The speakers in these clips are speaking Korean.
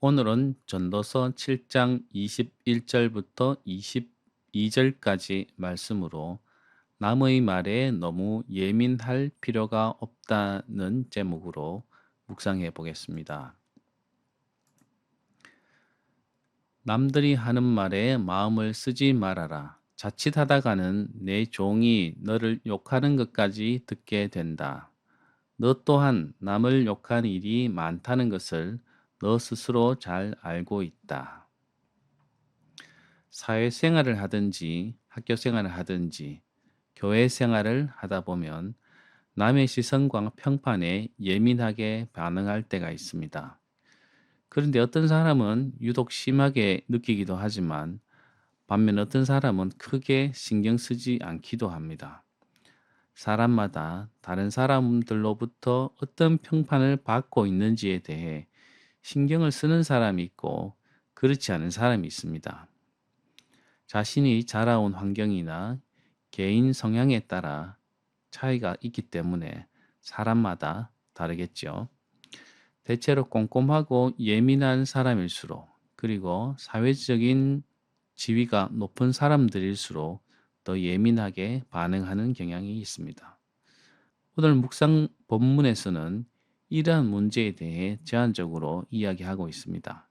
오늘은 전도서 7장 21절부터 22절까지 말씀으로 남의 말에 너무 예민할 필요가 없다는 제목으로 묵상해 보겠습니다. 남들이 하는 말에 마음을 쓰지 말아라. 자칫하다가는 내 종이 너를 욕하는 것까지 듣게 된다. 너 또한 남을 욕한 일이 많다는 것을 너 스스로 잘 알고 있다. 사회생활을 하든지 학교 생활을 하든지 교회 생활을 하다 보면 남의 시선과 평판에 예민하게 반응할 때가 있습니다. 그런데 어떤 사람은 유독 심하게 느끼기도 하지만 반면 어떤 사람은 크게 신경 쓰지 않기도 합니다. 사람마다 다른 사람들로부터 어떤 평판을 받고 있는지에 대해 신경을 쓰는 사람이 있고 그렇지 않은 사람이 있습니다. 자신이 자라온 환경이나 개인 성향에 따라 차이가 있기 때문에 사람마다 다르겠죠. 대체로 꼼꼼하고 예민한 사람일수록 그리고 사회적인 지위가 높은 사람들일수록 더 예민하게 반응하는 경향이 있습니다. 오늘 묵상 본문에서는 이러한 문제에 대해 제한적으로 이야기하고 있습니다.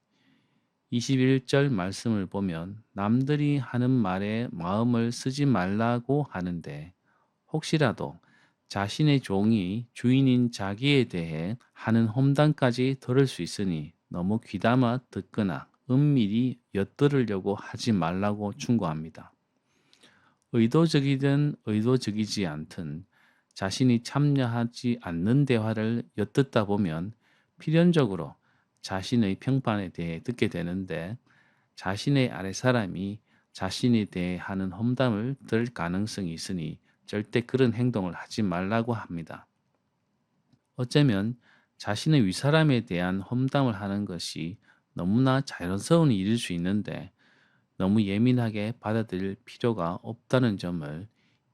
21절 말씀을 보면 남들이 하는 말에 마음을 쓰지 말라고 하는데 혹시라도 자신의 종이 주인인 자기에 대해 하는 험담까지 들을 수 있으니 너무 귀담아 듣거나 은밀히 엿들으려고 하지 말라고 충고합니다. 의도적이든 의도적이지 않든 자신이 참여하지 않는 대화를 엿듣다 보면 필연적으로 자신의 평판에 대해 듣게 되는데 자신의 아래 사람이 자신에 대해 하는 험담을 들 가능성이 있으니 절대 그런 행동을 하지 말라고 합니다. 어쩌면 자신의 윗사람에 대한 험담을 하는 것이 너무나 자연스러운 일일 수 있는데 너무 예민하게 받아들일 필요가 없다는 점을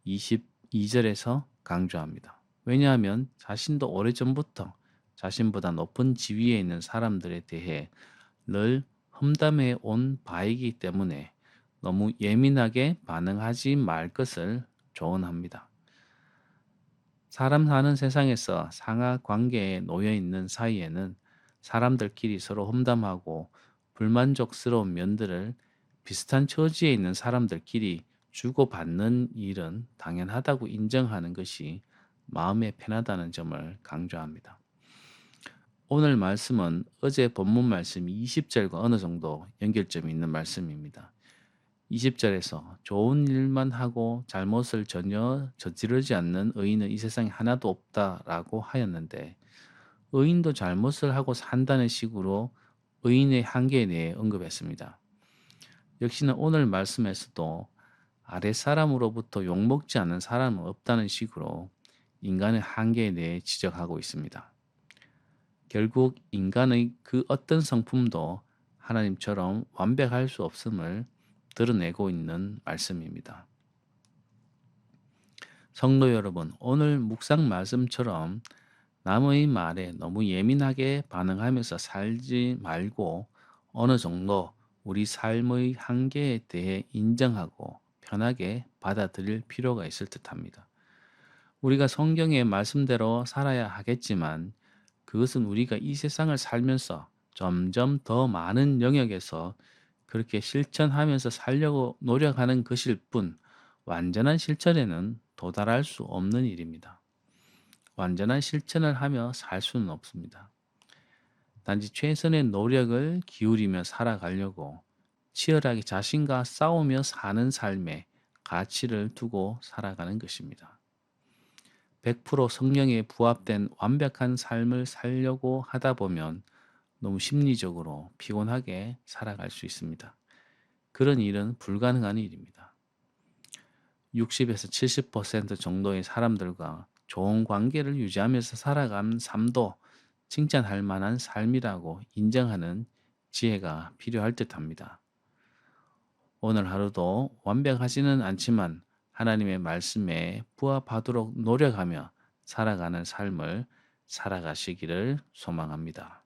22절에서 강조합니다. 왜냐하면 자신도 오래전부터 자신보다 높은 지위에 있는 사람들에 대해 늘 험담해 온 바이기 때문에 너무 예민하게 반응하지 말 것을 조언합니다. 사람 사는 세상에서 상하 관계에 놓여 있는 사이에는 사람들끼리 서로 험담하고 불만족스러운 면들을 비슷한 처지에 있는 사람들끼리 주고받는 일은 당연하다고 인정하는 것이 마음에 편하다는 점을 강조합니다. 오늘 말씀은 어제 본문 말씀 20절과 어느 정도 연결점이 있는 말씀입니다. 20절에서 좋은 일만 하고 잘못을 전혀 저지르지 않는 의인은 이 세상에 하나도 없다라고 하였는데 의인도 잘못을 하고 산다는 식으로 의인의 한계에 대해 언급했습니다. 역시나 오늘 말씀에서도 아랫사람으로부터 욕먹지 않는 사람은 없다는 식으로 인간의 한계에 대해 지적하고 있습니다. 결국 인간의 그 어떤 성품도 하나님처럼 완벽할 수 없음을 드러내고 있는 말씀입니다. 성도 여러분, 오늘 묵상 말씀처럼 남의 말에 너무 예민하게 반응하면서 살지 말고 어느 정도 우리 삶의 한계에 대해 인정하고 편하게 받아들일 필요가 있을 듯 합니다. 우리가 성경의 말씀대로 살아야 하겠지만 그것은 우리가 이 세상을 살면서 점점 더 많은 영역에서 그렇게 실천하면서 살려고 노력하는 것일 뿐 완전한 실천에는 도달할 수 없는 일입니다. 완전한 실천을 하며 살 수는 없습니다. 단지 최선의 노력을 기울이며 살아가려고 치열하게 자신과 싸우며 사는 삶에 가치를 두고 살아가는 것입니다. 100% 성령에 부합된 완벽한 삶을 살려고 하다 보면 너무 심리적으로 피곤하게 살아갈 수 있습니다. 그런 일은 불가능한 일입니다. 60에서 70% 정도의 사람들과 좋은 관계를 유지하면서 살아가는 삶도 칭찬할 만한 삶이라고 인정하는 지혜가 필요할 듯 합니다. 오늘 하루도 완벽하지는 않지만 하나님의 말씀에 부합하도록 노력하며 살아가는 삶을 살아가시기를 소망합니다.